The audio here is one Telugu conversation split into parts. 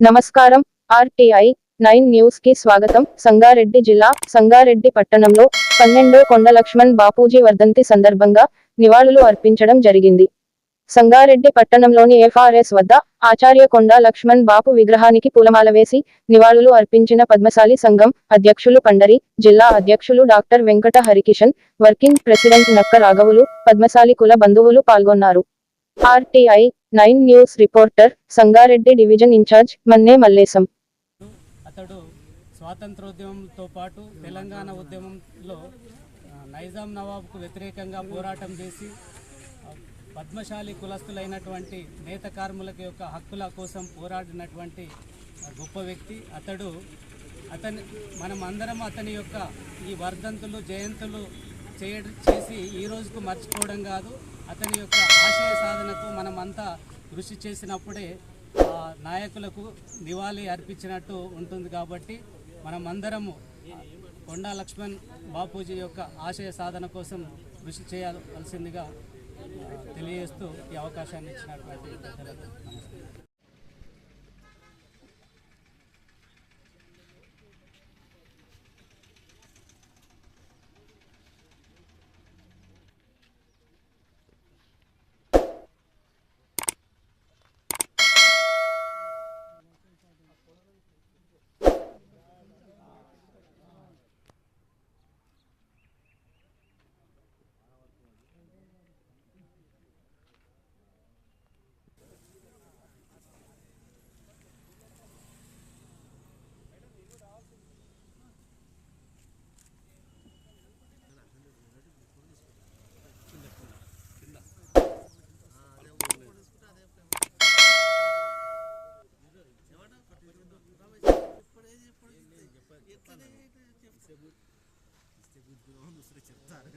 నమస్కారం. ఆర్టీఐ నైన్ న్యూస్కి స్వాగతం. సంగారెడ్డి జిల్లా సంగారెడ్డి పట్టణంలో పన్నెండో కొండ లక్ష్మణ్ బాపూజీ వర్ధంతి సందర్భంగా నివాళులు అర్పించడం జరిగింది. సంగారెడ్డి పట్టణంలోని ఎఫ్ఆర్ఎస్ వద్ద ఆచార్య కొండ లక్ష్మణ్ బాపు విగ్రహానికి పూలమాల వేసి నివాళులు అర్పించిన పద్మశాలి సంఘం అధ్యక్షులు పండరి జిల్లా అధ్యక్షులు doctor Venkata Harikishan working president Nakka రాఘవులు Padmashali కుల బంధువులు పాల్గొన్నారు. RTI nine news reporter Sangareddy division in-charge Manne Mallesham. అతడు స్వాతంత్రోద్యమంతో పాటు తెలంగాణ ఉద్యమంలో నైజాం నవాబ్కు వ్యతిరేకంగా పోరాటం చేసి పద్మశాలి కులస్తులైనటువంటి నేత కార్ములకు యొక్క హక్కుల కోసం పోరాడినటువంటి గొప్ప వ్యక్తి. అతడు అతని మనం అందరం అతని యొక్క ఈ వర్ధంతులు జయంతులు చేయ చేసి ఈ రోజుకు మర్చిపోవడం కాదు. అతని యొక్క ఆశయ సాధనకు మనమంతా కృషి చేసినప్పుడే ఆ నాయకులకు నివాళి అర్పించినట్టు ఉంటుంది కాబట్టి మనం అందరము కొండా లక్ష్మణ్ బాపూజీ యొక్క ఆశయ సాధన కోసం కృషి చేయాల్సిందిగా తెలియజేస్తూ ఈ అవకాశాన్ని ఇచ్చినటువంటి నమస్కారం.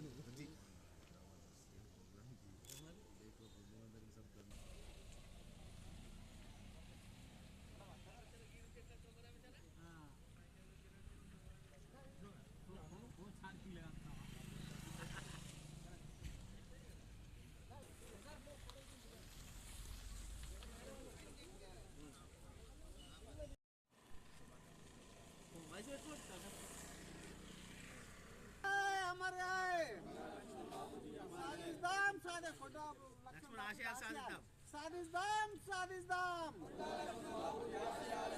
अमर సాధిస్తాం సాధిస్తాం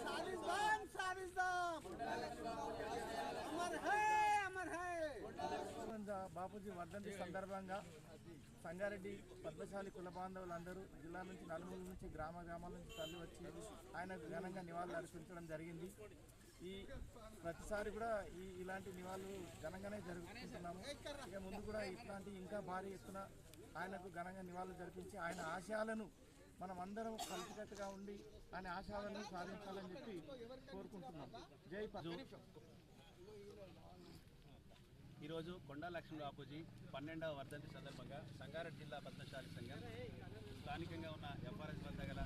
సాధిస్తాం సాధిస్తాం అమర్ బాపూజీ వర్ధంతి సందర్భంగా సంగారెడ్డి పద్మశాలి కుల బాంధవులందరూ జిల్లా నుంచి నలుమూల నుంచి గ్రామ గ్రామాల నుంచి తల్లి వచ్చి ఆయనకు ఘనంగా నివాళులు అర్పించడం జరిగింది. ఈ ప్రతిసారి కూడా ఈ ఇలాంటి నివాళులు ఘనంగానే జరుగుతున్నాము ఇక ముందు కూడా ఇట్లాంటి ఇంకా భారీ ఎత్తున ఆయనకు ఘనంగా నివాళులు జరిపించి ఆయన ఆశయాలను మనం అందరం కలిసికట్టుగా ఉండి ఆయన ఆశయాలను సాధించాలని చెప్పి కోరుకుంటున్నాం. జై పద్మ ఈరోజు కొండా లక్ష్మణ బాపూజీ పన్నెండవ వర్ధంతి సందర్భంగా సంగారెడ్డి జిల్లా పద్మశాలి సంఘం స్థానికంగా ఉన్న ఎంఆర్ఎస్ వద్ద గల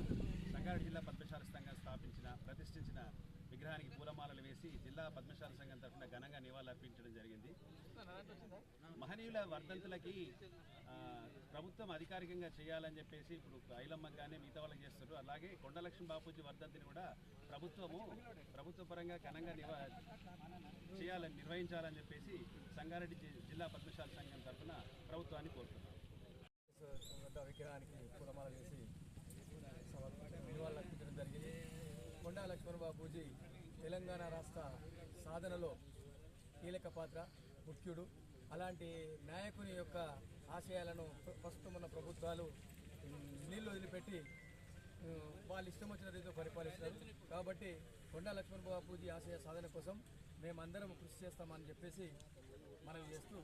సంగారెడ్డి జిల్లా పద్మశాలి సంఘం స్థాపించిన ప్రతిష్ఠించిన విగ్రహానికి పూలమాలలు వేసి జిల్లా పద్మశాల సంఘం తరఫున ఘనంగా నివాళులు అర్పించడం జరిగింది. మహనీయుల వర్ధంతులకి ప్రభుత్వం అధికారికంగా చేయాలని చెప్పేసి ఇప్పుడు ఐలమ్మగానే కానీ మిగతా వాళ్ళకి చేస్తారు అలాగే కొండలక్ష్మి బాపూజీ వర్ధంతిని కూడా ప్రభుత్వము ప్రభుత్వ పరంగా ఘనంగా నివా చేయాలని నిర్వహించాలని చెప్పేసి సంగారెడ్డి జిల్లా పద్మశాల సంఘం తరఫున ప్రభుత్వాన్ని కోరుతున్నాం విగ్రహానికి పూలమాల చేసి నివాళులు అర్పించడం జరిగింది. కొండా బాపూజీ తెలంగాణ రాష్ట్ర సాధనలో కీలక పాత్ర ముఖ్యుడు. అలాంటి నాయకుని యొక్క ఆశయాలను ప్రస్తుతం ఉన్న ప్రభుత్వాలు నీళ్ళు నీళ్ళు వదిలిపెట్టి వాళ్ళు ఇష్టం వచ్చిన రీతిలో పరిపాలిస్తున్నారు కాబట్టి కొండా లక్ష్మణ్ బాపూజీ ఆశయ సాధన కోసం మేమందరం కృషి చేస్తామని చెప్పేసి మనం చేస్తూ